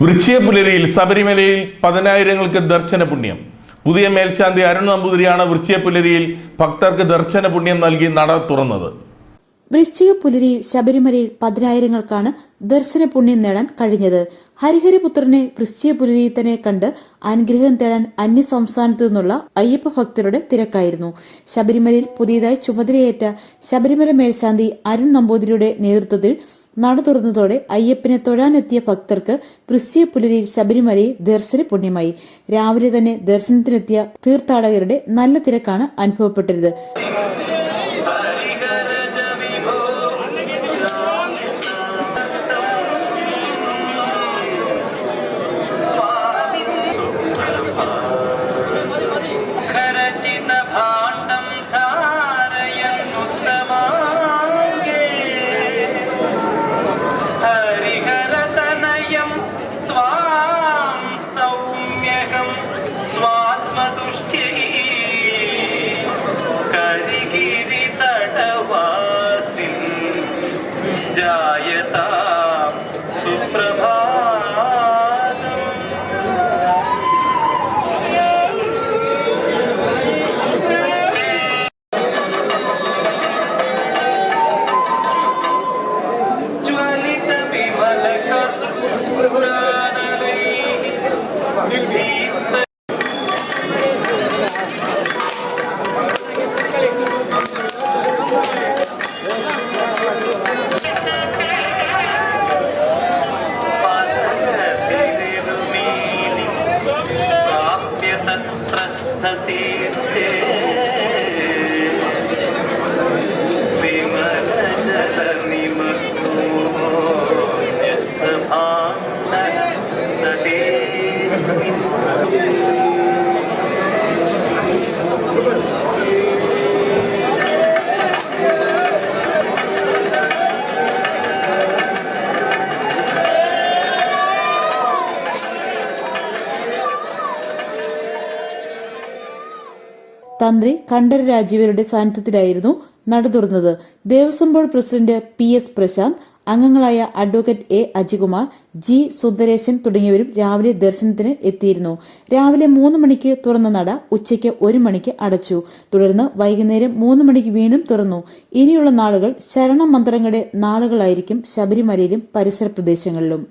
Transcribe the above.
വൃശ്ചിക പുലരിയിൽ ശബരിമലയിൽ പതിനായിരങ്ങൾക്ക് ദർശന പുണ്യം പുതിയ മേൽശാന്തി അരുൺ നമ്പൂതിരിയാണ് വൃശ്ചിക പുലരിയിൽ ഭക്തർക്ക് ദർശന പുണ്യം നൽകി നട തുറന്നത്. വൃശ്ചിക പുലരിയിൽ ശബരിമലയിൽ പതിനായിരങ്ങൾക്കാണ് ദർശന പുണ്യം നേടാൻ കഴിഞ്ഞത്. ഹരിഹരപുത്രനെ വൃശ്ചിക പുലരിയിൽ തന്നെ കണ്ട് അനുഗ്രഹം തേടാൻ അന്യ സംസ്ഥാനത്തു നിന്നുള്ള അയ്യപ്പ ഭക്തരുടെ തിരക്കായിരുന്നു. ശബരിമലയിൽ പുതിയതായി ചുമതലയേറ്റ ശബരിമല മേൽശാന്തി അരുൺ നമ്പൂതിരിയുടെ നേതൃത്വത്തിൽ നട തുറന്നതോടെ അയ്യപ്പനെ തൊഴാനെത്തിയ ഭക്തർക്ക് ക്രിസ്തീയ പുലരിയിൽ ശബരിമലയിൽ ദർശന പുണ്യമായി. രാവിലെ തന്നെ ദർശനത്തിനെത്തിയ തീർത്ഥാടകരുടെ നല്ല തിരക്കാണ് അനുഭവപ്പെട്ടത്. ದಾಯತಾ de, de തന്ത്രി കണ്ഠര രാജീവരുടെ സാന്നിധ്യത്തിലായിരുന്നു നട തുറന്നത്. Devaswom board president P S Prasanth അംഗങ്ങളായ advocate A Ajikumar G Sundaresan തുടങ്ങിയവരും രാവിലെ ദർശനത്തിന് എത്തിയിരുന്നു. രാവിലെ മൂന്ന് മണിക്ക് തുറന്ന നട ഉച്ചയ്ക്ക് ഒരു മണിക്ക് അടച്ചു. തുടർന്ന് വൈകുന്നേരം മൂന്ന് മണിക്ക് വീണ്ടും തുറന്നു. ഇനിയുള്ള നാളുകൾ ശരണ മന്ത്രങ്ങളുടെ നാളുകളായിരിക്കും ശബരിമലയിലും പരിസര പ്രദേശങ്ങളിലും.